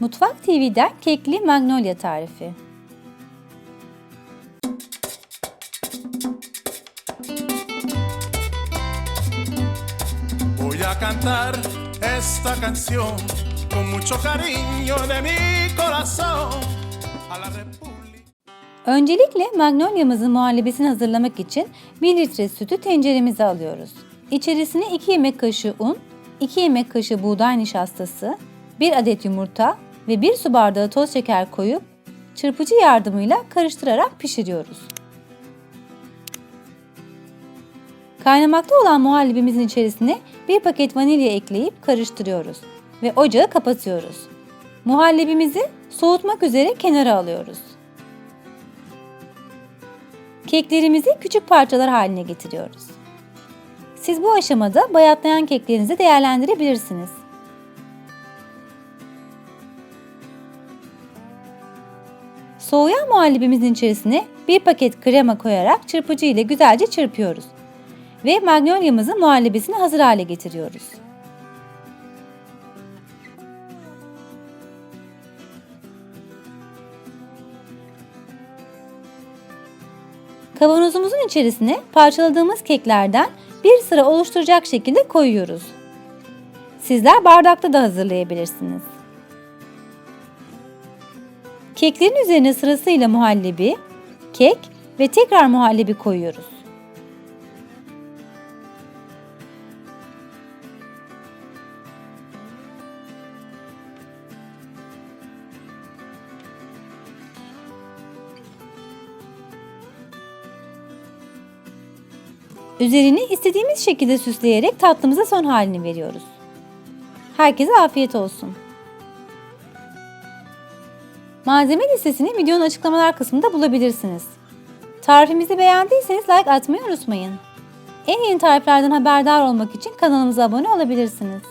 Mutfak TV'den kekli magnolia tarifi. Voy a cantar esta canción con mucho cariño de mi corazón a la República. Öncelikle magnolia'mızın muhallebisini hazırlamak için 1 litre sütü tenceremize alıyoruz. İçerisine 2 yemek kaşığı un, 2 yemek kaşığı buğday nişastası, 1 adet yumurta ve 1 su bardağı toz şeker koyup çırpıcı yardımıyla karıştırarak pişiriyoruz. Kaynamakta olan muhallebimizin içerisine bir paket vanilya ekleyip karıştırıyoruz ve ocağı kapatıyoruz. Muhallebimizi soğutmak üzere kenara alıyoruz. Keklerimizi küçük parçalar haline getiriyoruz. Siz bu aşamada bayatlayan keklerinizi değerlendirebilirsiniz. Soğuyan muhallebimizin içerisine bir paket krema koyarak çırpıcı ile güzelce çırpıyoruz ve magnolia'mızın muhallebisini hazır hale getiriyoruz. Kavanozumuzun içerisine parçaladığımız keklerden bir sıra oluşturacak şekilde koyuyoruz. Sizler bardakta da hazırlayabilirsiniz. Keklerin üzerine sırasıyla muhallebi, kek ve tekrar muhallebi koyuyoruz. Üzerini istediğimiz şekilde süsleyerek tatlımıza son halini veriyoruz. Herkese afiyet olsun. Malzeme listesini videonun açıklamalar kısmında bulabilirsiniz. Tarifimizi beğendiyseniz like atmayı unutmayın. En yeni tariflerden haberdar olmak için kanalımıza abone olabilirsiniz.